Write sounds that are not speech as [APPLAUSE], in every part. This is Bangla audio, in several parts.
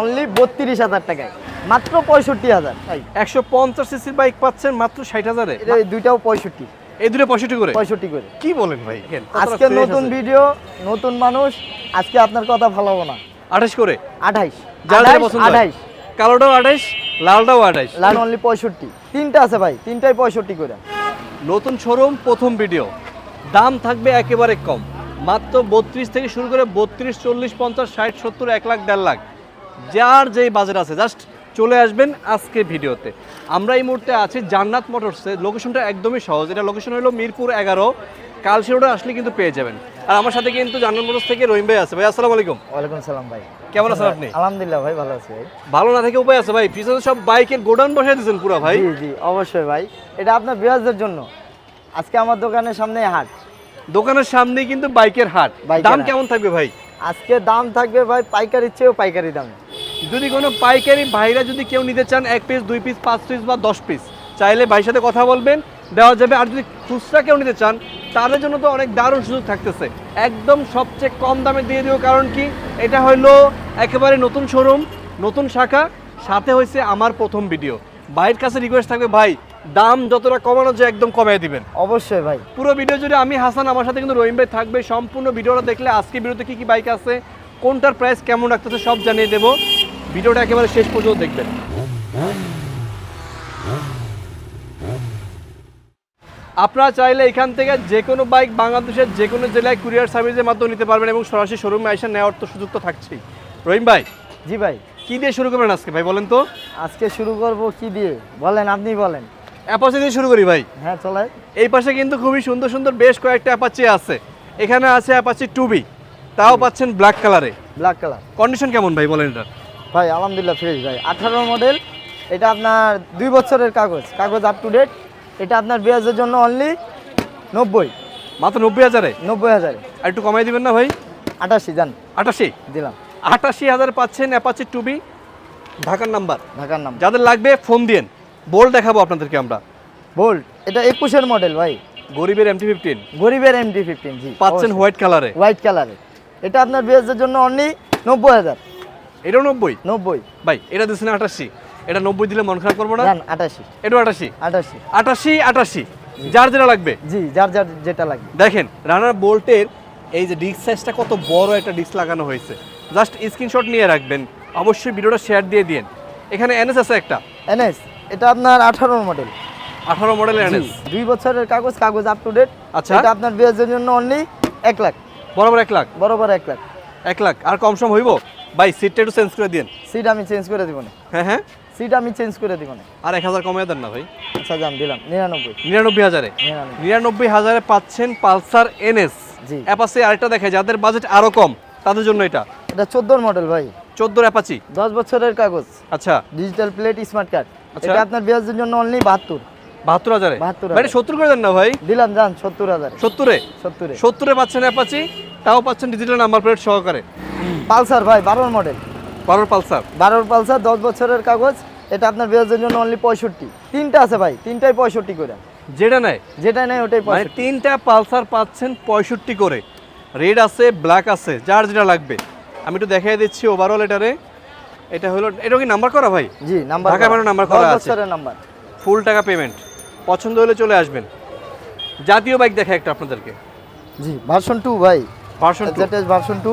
অনলি বত্রিশ হাজার টাকায়। মাত্র পঁয়ষট্টি হাজার। ভাই একশো পঞ্চাশ সিসির বাইক পাচ্ছেন মাত্র ষাট হাজারে। দুইটাও পঁয়ষট্টি। এই দুটো পঁয়ষট্টি করে? পঁয়ষট্টি করে। কি বলেন ভাই? আজকে নতুন ভিডিও নতুন মানুষ আজকে আপনার কথা ভালো না। আঠাশ করে? আঠাইশ। আঠাইশ কালোটাও আঠাশ লালটাও আঠাশ। লাল অনলি পঁয়ষট্টি। তিনটা আছে ভাই তিনটাই পঁয়ষট্টি করে। নতুন শোরুম প্রথম ভিডিও দাম থাকবে একেবারে কম। মাত্র বত্রিশ থেকে শুরু করে বত্রিশ চল্লিশ পঞ্চাশ ষাট সত্তর এক লাখ দেড় লাখ। যার যেই বাজার আছে জাস্ট চলে আসবেন আজকে ভিডিওতে। আমরা এই মুহূর্তে আছি জান্নাত মোটরসে লোকেশনটা একদমই সহজ। এটা লোকেশন হলো মিরপুর এগারো। কালশিরোডে আসলে কিন্তু পেয়ে যাবেন। আর আমার সাথে কিন্তু জান্নাত মোটরস থেকে রহিম ভাই আছে। ভাই আসসালামু আলাইকুম। ওয়ালাইকুম সালাম ভাই। কেমন আছেন আপনি? আলহামদুলিল্লাহ ভাই ভালো আছি ভাই। ভালো না থেকে উপায় আছে ভাই? পিছনে সব বাইকের গোডাউন বসাই দিয়েছেন পুরো ভাই। জি জি অবশ্যই ভাই। এটা আপনার বিরাজদের জন্য। আজকে আমার দোকানের সামনে হাট। দোকানের সামনেই কিন্তু বাইকের হাট। দাম কেমন থাকবে ভাই? আজকে দাম থাকবে ভাই পাইকারির চেয়েও পাইকারি দামে। যদি কোনো পাইকারি ভাইরা যদি কেউ নিতে চান এক পিস দুই পিস পাঁচ পিস বা দশ পিস চাইলে ভাইয়ের সাথে কথা বলবেন দেওয়া যাবে। আর যদি খুচরা কেউ নিতে চান তাদের জন্য তো অনেক দারুণ সুযোগ থাকতেছে। একদম সবচেয়ে কম দামে দিয়ে দিও কারণ কি? এটা হলো একেবারে নতুন শোরুম নতুন শাখা সাথে হয়েছে আমার প্রথম ভিডিও ভাইয়ের কাছে রিকোয়েস্ট থাকবে ভাই দাম যতটা কমানো যায় একদম কমায় দিবেন। অবশ্যই ভাই। পুরো ভিডিও জুড়ে আমি হাসান আমার সাথে কিন্তু রহিম ভাই থাকবে। সম্পূর্ণ ভিডিওটা দেখলে আজকে ভিডিওতে কি কি বাইক আছে কোনটার প্রাইস কেমন রাখতেছে সব জানিয়ে দেবো। ভিডিওটা একেবারে শেষ পর্যন্ত দেখবেন। আপনারা চাইলে এখান থেকে যে কোনো বাইক বাংলাদেশের যে কোনো জেলায় কুরিয়ার সার্ভিসের মাধ্যমে নিতে পারবেন এবং সরাসরি শোরুমে এসে নেওয়ার তো সুযোগ তো থাকছেই। রহিম ভাই জি ভাই। কি দিয়ে শুরু করবেন আজকে ভাই বলেন তো? আজকে শুরু করব কি দিয়ে? বলেন আপনি বলেন। অ্যাপাচি দিয়ে শুরু করি ভাই। হ্যাঁ চলাই এই পাশে কিন্তু খুবই সুন্দর সুন্দর বেশ কয়েকটা অ্যাপাচি আছে। এখানে আছে অ্যাপাচি টুবি তাও পাচ্ছেন ব্ল্যাক কালারে ব্ল্যাক কালার কন্ডিশন কেমন ভাই বলেন এটা? ভাই আলহামদুলিল্লাহ ফ্রেশ ভাই। আঠারো মডেল এটা আপনার দুই বছরের কাগজ কাগজ আপ টু ডেট এটা আপনার বিরাজের জন্য অনলি নব্বই। মাত্র নব্বই হাজারে? নব্বই হাজারে। আর একটু কমাই দিবেন না ভাই? আটাশি যান আটাশি? দিলাম। আটাশি হাজার পাচ্ছেন অ্যাপাচি টুবি ঢাকার নাম্বার। ঢাকার নাম যাদের লাগবে ফোন দিয়েন। বোল দেখাবো আপনাদেরকে আমরা। বোল্ট এটা একুশের মডেল ভাই। গরিবের এমটি ফিফটিন গরিবের এমডি ফিফটিন জি পাচ্ছেন হোয়াইট কালারে হোয়াইট কালারে এটা আপনার বিরাজের জন্য অনলি নব্বই হাজার। এটাও নব্বই? নব্বই। ভাই এটা দিচ্ছেন আটাশি। এটা নব্বই দিলে মন খারাপ করব না? আটাশি। এটাও আটাশি? আটাশি। আটাশি আটাশি। যার যেটা লাগবে। জি যার যার যেটা লাগবে। দেখেন রানার বোল্টের এই যে ডিস্ক সাইজটা কত বড় একটা ডিস্ক লাগানো হয়েছে। জাস্ট স্ক্রিনশট নিয়ে রাখবেন। অবশ্যই ভিডিওটা শেয়ার দিয়ে দিন এখানে এনএস আছে একটা। এনএস এটা আপনার আঠারো মডেল আঠারো মডেলের এনএস দুই বছরের কাগজ কাগজ আপ টু ডেট আচ্ছা। এটা আপনার বিরাজের জন্য অনলি এক লাখ। বরাবর এক লাখ? বরাবর এক লাখ। এক লাখ। আর কম সম হইব? ভাই সিটটা একটু চেঞ্জ করে দিন সিট আমি চেঞ্জ করে দিব না। হ্যাঁ হ্যাঁ। সিট আমি চেঞ্জ করে দিব না। আর এক হাজার কমিয়ে দেন না ভাই। আচ্ছা যান দিলাম। নিরানব্বই। নিরানব্বই হাজারে। নিরানব্বই। হাজারে পাচ্ছেন পালসার এনএস। জি। অ্যাপাসি আরেকটা দেখে যাদের বাজেট আরও কম তাদের জন্য এটা। এটা চোদ্দোর মডেল ভাই। চোদ্দোর অ্যাপাচি। দশ বছরের কাগজ। আচ্ছা। Digital plate smart card. এটা আপনার বিরাজের জন্য অনলি বাহাত্তর। বাহাত্তর হাজারে? 72 ভাই সত্তর করে দেন না ভাই? দিলাম যান সত্তর হাজার। সত্তরে? সত্তরে। সত্তরে পাচ্ছেন অ্যাপাচি তাও পাচ্ছেন ডিজিটাল নাম্বার প্লেট সহকারে। পালসার ভাই বারোর মডেল বারোর পালসার? বারোর পালসার দশ বছরের কাগজ। এটা আপনার বিরাজের জন্য অনলি পঁয়ষট্টি। তিনটা আছে ভাই তিনটাই পঁয়ষট্টি করে। যেটা নেয়? যেটা নেই ওটাই মানে তিনটা পালসার পাচ্ছেন পঁয়ষট্টি করে। রেড আছে ব্ল্যাক আছে যার যেটা লাগবে। আমি একটু দেখাই দিচ্ছি ওভারঅল এটারে। এটা হলো এটা কি নাম্বার করা ভাই? জি নাম্বার ঢাকা মেরো নাম্বার করা আছে। নাম্বার ফুল টাকা পেমেন্ট পছন্দ হলে চলে আসবেন। জাতীয় বাইক দেখা একটা আপনাদেরকে। জি ভার্সন টু ভাই। ভার্সন জেটেস ভার্সন টু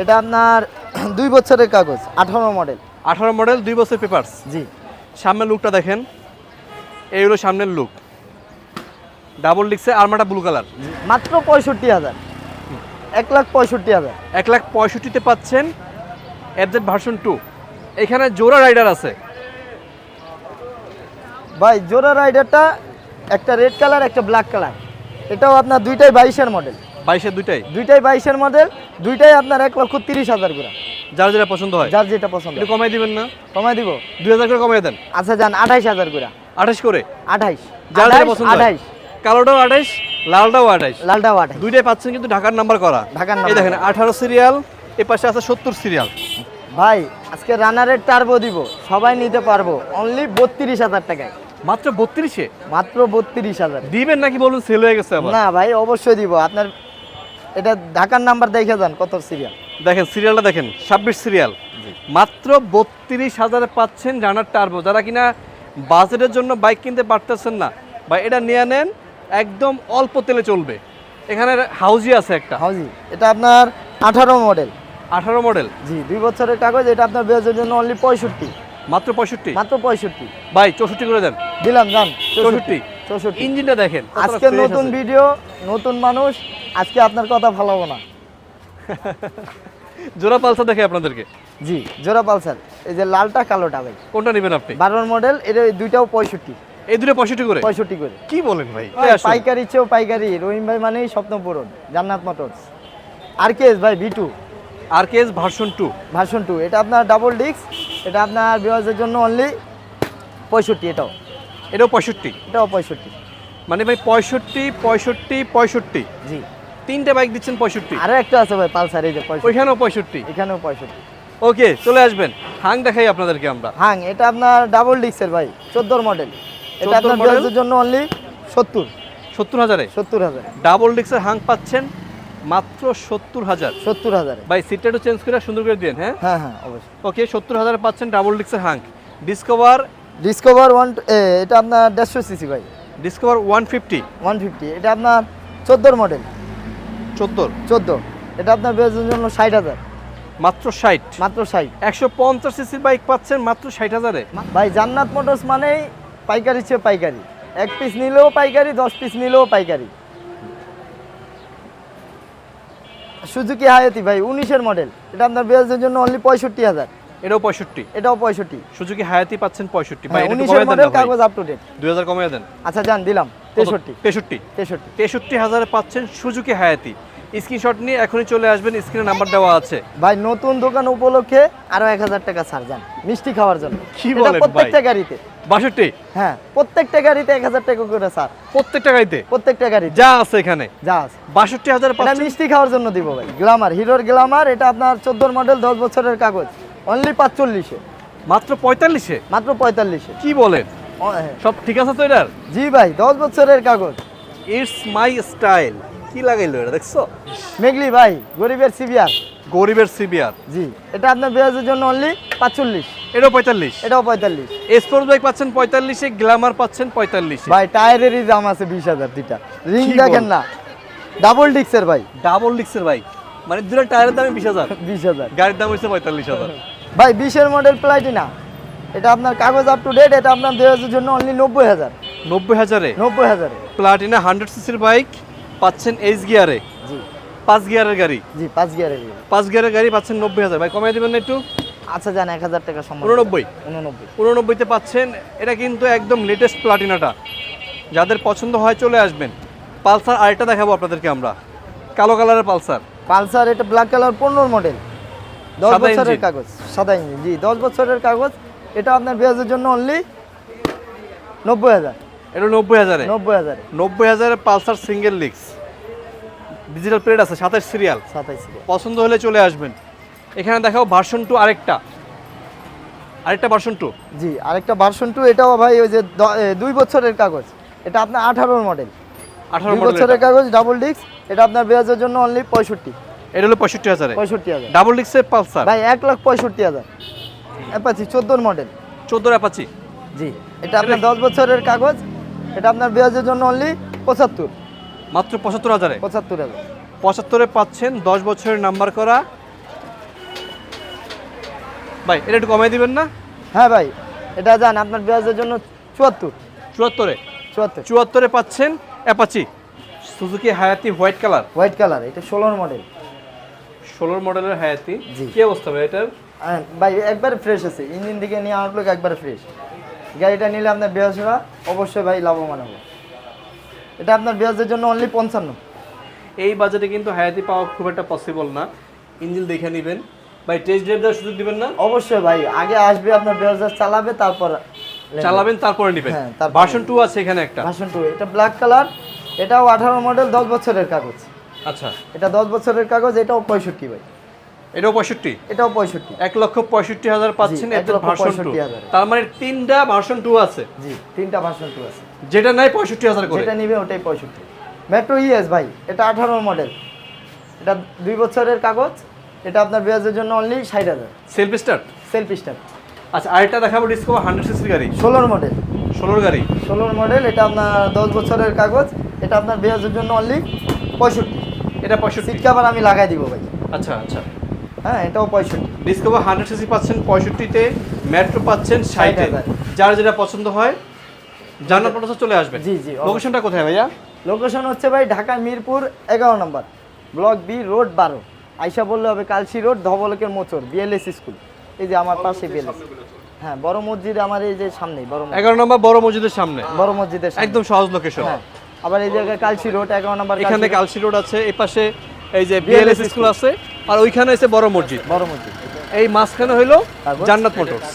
এটা আপনার [CLEARS THROAT] দুই বছরের কাগজ আঠারো মডেল। আঠারো মডেল দুই বছর পেপারস? জি। সামনের লুকটা দেখেন। এই হলো সামনের লুক ডাবল ডিক্সে আর্মাটা ব্লু কালার মাত্র পঁয়ষট্টি হাজার। এক লাখ পঁয়ষট্টি হাজার। এক লাখ পঁয়ষট্টিতে পাচ্ছেন এফজেড ভার্সন টু এখানে জোড়া রাইডার আছে। ভাই জোড়া রাইডারটা একটা রেড কালার একটা ব্ল্যাক কালার এটাও আপনার দুইটাই বাইশের মডেল বাইশের দুইটাই? দুইটাই বাইশের মডেল দুইটাই আপনার এক লক্ষ তিরিশ হাজার করে। যার যেটা পছন্দ হয়। যার যেটা পছন্দ। একটু কমাই দিবেন না? কমাই দিব। দুই হাজার করে কমাই দেন। আচ্ছা যান আঠাইশ হাজার করে। আঠাশ করে? আঠাইশ। যার যেটা পছন্দ আঠাইশ। কালোটাও আঠাশ লালটাও আঠাশ লালটাও আঠাইশ। দুইটাই পাচ্ছেন কিন্তু ঢাকার নাম্বার করা। ঢাকার নাম্বার দেখেন আঠারো সিরিয়াল এ পাশে আছে সত্তর সিরিয়াল ভাই আজকে রানারের টার্বো দিব। সবাই নিতে পারব। অনলি বত্রিশ হাজার টাকায়। মাত্র বত্রিশে? মাত্র বত্রিশ হাজার। দিবেন নাকি বলুন সেল হয়ে গেছে না ভাই অবশ্যই দিব। আপনার এটা ঢাকার নাম্বার দেখে যান কত সিরিয়াল দেখেন সিরিয়ালটা দেখেন ছাব্বিশ সিরিয়াল মাত্র বত্রিশ হাজারে পাচ্ছেন জানার টার্বো যারা কিনা বাজেটের জন্য বাইক কিনতে পারতেছেন না বা এটা নিয়ে নেন একদম অল্প তেলে চলবে। এখানে হাউজি আছে একটা। হাউজি এটা আপনার আঠারো মডেল আঠারো মডেল জি দুই বছরের কাগজ এটা আপনার বিয়াজের জন্য অনলি পঁয়ষট্টি। মাত্র পঁয়ষট্টি? মাত্র পঁয়ষট্টি। ভাই চৌষট্টি করে দেন। দিলাম যান। চৌষট্টি। চৌষট্টি। ইঞ্জিনটা দেখেন আজকে নতুন ভিডিও নতুন মানুষ আজকে আপনার কথা ভালো না। [LAUGHS] জোড়া পালসা দেখে আপনাদেরকে? জি জোড়া পালসার। এই যে লালটা কালোটা ভাই। কোনটা নেবেন আপনি? বারোর মডেল এর এই দুইটাও পঁয়ষট্টি। এই দুটো পঁয়ষট্টি করে? পঁয়ষট্টি করে। কি বলেন ভাই? ভাই, পাইকারি চেয়েও পাইকারি। রহিম ভাই মানেই স্বপ্ন পূরণ জান্নাত মোটরস আর কেস ভাই ভি টু আর কেস ভার্সন টু ভার্সন টু এটা আপনার ডাবল ডিস্ক এটা আপনার বিওয়াজের জন্য অনলি পঁয়ষট্টি এটাও। এটাও পঁয়ষট্টি? এটাও পঁয়ষট্টি। মানে ভাই পঁয়ষট্টি পঁয়ষট্টি পঁয়ষট্টি। জি। তিনটে বাইক দিচ্ছেন পঁয়ষট্টি। আরও একটা আছে ভাই পালসার এই যে ওইখানেও পঁয়ষট্টি? এখানেও পঁয়ষট্টি। ওকে চলে আসবেন। হাং দেখাই আপনাদেরকে আমরা। হাং এটা আপনার ডাবল ডিস্কের ভাই চোদ্দোর মডেল এটা আপনার model? জন্য অনলি সত্তর। সত্তর হাজারে? সত্তর হাজার। ডাবল ডিক্সের হাং পাচ্ছেন মাত্র সত্তর হাজার। সত্তর হাজারে। ভাই সিটটা একটু চেঞ্জ করে সুন্দর করে দিন হ্যাঁ? হ্যাঁ হ্যাঁ অবশ্যই। ওকে সত্তর হাজারে পাচ্ছেন double ডিক্সের Hang. Discover discover one এটা আপনার দেড়শো সিসি ভাই। Discover one fifty one fifty এটা আপনার চোদ্দোর মডেল চোদ্দোর? চোদ্দ। এটা আপনার বিওয়াজের জন্য ষাট হাজার। মাত্র ষাট? মাত্র ষাট। একশো পঞ্চাশ সিসির বাইক পাচ্ছেন মাত্র ষাট হাজারে? ভাই জান্নাত মোটরস মানেই পাইকারি চেয়ে পাইকারি। এক পিস নিলেও পাইকারি দশ পিস নিলেও পাইকারি। সুজুকি হায়াতি ভাই উনিশের মডেল। এটা আপনার বিয়াজের জন্য অনলি পঁয়ষট্টি হাজার। এটাও পঁয়ষট্টি? এটাও পঁয়ষট্টি। সুজুকি হায়াতি পাচ্ছেন পঁয়ষট্টি। ভাই হ্যাঁ, উনিশের মডেল কাগজ আপ টু ডেট দুই হাজার কমিয়ে দেন। আচ্ছা যান দিলাম। তেষট্টি। তেষট্টি। তেষট্টি। তেষট্টি হাজারে পাচ্ছেন সুজুকি হায়াতি। স্ক্রিনশট নিয়ে এখনই চলে আসবেন স্ক্রিনে নাম্বার দেওয়া আছে। ভাই নতুন দোকান উপলক্ষে আরও এক হাজার টাকা ছাড় যান মিষ্টি খাওয়ার জন্য। কি বলেন প্রত্যেকটা গাড়িতে। বাষট্টি? হ্যাঁ প্রত্যেকটা গাড়িতে এক হাজার টাকা করে স্যার প্রত্যেকটা গাড়িতে? প্রত্যেকটা গাড়িতে। যা আছে এখানে? যা আছে। বাষট্টি হাজার মিষ্টি খাওয়ার জন্য দিব ভাই। গ্লামার হিরোর গ্লামার এটা আপনার চোদ্দোর মডেল দশ বছরের কাগজ। অনলি পাঁচচল্লিশে। মাত্র পঁয়তাল্লিশে? মাত্র পঁয়তাল্লিশে। কি বলেন। সব ঠিক আছে তো এটার? জি ভাই দশ বছরের কাগজ। ইটস মাই স্টাইল কি লাগাইলো এটা দেখছ? মেঘলি ভাই গরিবের সিবিআর। গরিবের সিবিআর। জি এটা আপনার বিরাজের জন্য অনলি পাঁচচল্লিশ। এটাও পঁয়তাল্লিশ। এটাও পঁয়তাল্লিশ। স্পোর্টস বাইক পাচ্ছেন পঁয়তাল্লিশে গ্ল্যামার পাচ্ছেন পঁয়তাল্লিশে। ভাই টায়ারেরই দাম আছে বিশ হাজার দুইটা। রিং দেখেন না ডাবল ডিক্সের ভাই। ডাবল ডিক্সের বাইক মানে দুটো টায়ারের দামে বিশ হাজার। বিশ হাজার। গাড়ির দাম হচ্ছে পঁয়তাল্লিশ হাজার। ভাই বিশের মডেল প্লাটিনা এটা আপনার কাগজ আপ টু ডেট এটা আপনার বিরাজের জন্য অনলি নব্বই হাজার। নব্বই হাজারে? নব্বই হাজারে। প্লাটিনা হান্ড্রেড সিসির বাইক পাচ্ছেন এইচ গিয়ারে জি। পাঁচ গিয়ারের গাড়ি। জি পাঁচ গিয়ারের গাড়ি। পাঁচ গিয়ারের গাড়ি পাচ্ছেন নব্বই হাজার। ভাই কমাই দেবেন না একটু? আচ্ছা যান এক হাজার টাকা সম্মান উননব্বই। উননব্বই। উননব্বইতে পাচ্ছেন এটা কিন্তু একদম লেটেস্ট প্লাটিনাটা যাদের পছন্দ হয় চলে আসবেন। পালসার আরেকটা দেখাবো আপনাদেরকে আমরা। কালো কালারের পালসার। পালসার এটা ব্ল্যাক কালার পনেরো মডেল দশ বছরের কাগজ। সাদা ইঞ্জিন জি দশ বছরের কাগজ। এটা আপনার বিরাজের জন্য অনলি নব্বই হাজার। এটা নব্বই হাজারে? নব্বই হাজারে। নব্বই হাজারে পালসার সিঙ্গেল লিক্স। ডিজিটাল প্লেট আছে সাতাশ সিরিয়াল সাতাইশ পছন্দ হলে চলে আসবেন। এখানে দেখাও ভার্সন টু আরেকটা। আরেকটা ভার্সন টু জি আরেকটা ভার্সন টু এটাও ভাই ওই যে দুই বছরের কাগজ। এটা আপনার আঠারোর মডেল আঠারো বছরের কাগজ ডাবল ডিস্ক এটা আপনার বিরাজের জন্য অনলি পঁয়ষট্টি। এটা হলো পঁয়ষট্টি হাজারে। পঁয়ষট্টি হাজার। ডাবল ডিক্সের পালসার। ভাই এক লাখ পঁয়ষট্টি হাজার। অ্যাপাচি চোদ্দোর মডেল। চোদ্দোর অ্যাপাচি? জি এটা আপনার দশ বছরের কাগজ এটা আপনার বিরাজের জন্য অনলি পঁচাত্তর। মাত্র পঁচাত্তর হাজারে? পঁচাত্তর হাজার। পঁচাত্তরে পাচ্ছেন দশ বছরের নাম্বার করা। ভাই এটা একটু কমাই দিবেন না? হ্যাঁ ভাই এটা যান আপনার বিরাজের জন্য চুয়াত্তর। চুয়াত্তরে? চুয়াত্তর। চুয়াত্তরে পাচ্ছেন Apache. Suzuki Hayate white colour. White colour এটা ষোলোর মডেল। ষোলোর মডেলের হায়াতি। কি অবস্থা ভাই এটার? ভাই একবারে ফ্রেশ আছে। ইঞ্জিন দিকে নিয়ে আউটলুক একবারে ফ্রেশ গাড়িটা নিলে আপনার বিরাজরা অবশ্যই ভাই লাভবান হবে। এটা আপনার বিরাজের জন্য অনলি পঞ্চান্ন। এই বাজেটে কিন্তু হায়াতি পাওয়া খুব একটা পসিবল না। ইঞ্জিন দেখে নেবেন। ভাই টেস্ট ড্রাইভ দেওয়ার সুযোগ দিবেন না? অবশ্যই ভাই আগে আসবে আপনার বিরাজার চালাবে তারপর চালাবেন তারপরে নেবেন। হ্যাঁ, ভার্সন টু আছে এখানে একটা। ভার্সন টু এটা ব্ল্যাক কালার এটাও আঠারো মডেল দশ বছরের কাগজ। আচ্ছা। এটা দশ বছরের কাগজ এটাও পঁয়ষট্টি ভাই। এটাও পঁয়ষট্টি? এটাও পঁয়ষট্টি। এক লক্ষ পঁয়ষট্টি হাজার পাচ্ছেন ভার্সন টু। তার মানে তিনটা ভার্সন টু আছে। জি তিনটা ভার্সন টু আছে। যেটা নাই পঁয়ষট্টি হাজার করে। যেটা নিবে ওটাই পঁয়ষট্টি। মেট্রো ইএস ভাই এটা আঠারো মডেল এটা দুই বছরের কাগজ। এটা আপনার বিয়াজের জন্য অনলি ষাট হাজার। সেলফ স্টার্ট সেলফ স্টার্ট আচ্ছা আরেকটা দেখাবো ডিসকভার হান্ড্রেড সিসির গাড়ি। ষোলোর মডেল ষোলোর গাড়ি। ষোলোর মডেল এটা আপনার দশ বছরের কাগজ। এটা আপনার বিয়াজের জন্য অনলি পঁয়ষট্টি। এটা পঁয়ষট্টি। সিট কাভার আমি লাগাই দিব ভাই। আচ্ছা আচ্ছা। হ্যাঁ এটাও পঁয়ষট্টি। ডিসকভার হান্ড্রেড সিসি পাচ্ছেন পঁয়ষট্টিতে মেট্রো পাচ্ছেন ষাটে। 60,000 যার যেটা পছন্দ হয় জান্নাত মোটরসে চলে আসবেন জি, জি, লোকেশনটা কোথায় ভাইয়া? লোকেশন হচ্ছে ভাই ঢাকা মিরপুর এগারো নম্বর। ব্লক বি রোড বারো। আইসা বললে হবে কালসি রোড ধবলকের মোচর বিএলএস স্কুল এই যে আমার পাশে বিএলএস হ্যাঁ বড় মসজিদ আমার এই যে সামনেই বড় এগারো নম্বর বড় মসজিদের সামনে? বড় মসজিদের একদম সহজ লোকেশন হ্যাঁ। আবার এই জায়গায় কালসি রোড এগারো নম্বর এখানে কালসি কালসি রোড আছে এই পাশে এই যে বিএলএস স্কুল আছে আর ওইখানে আছে বড় মসজিদ। বড় মসজিদ। এই মাঝখানে হইল? জান্নাত মোটরস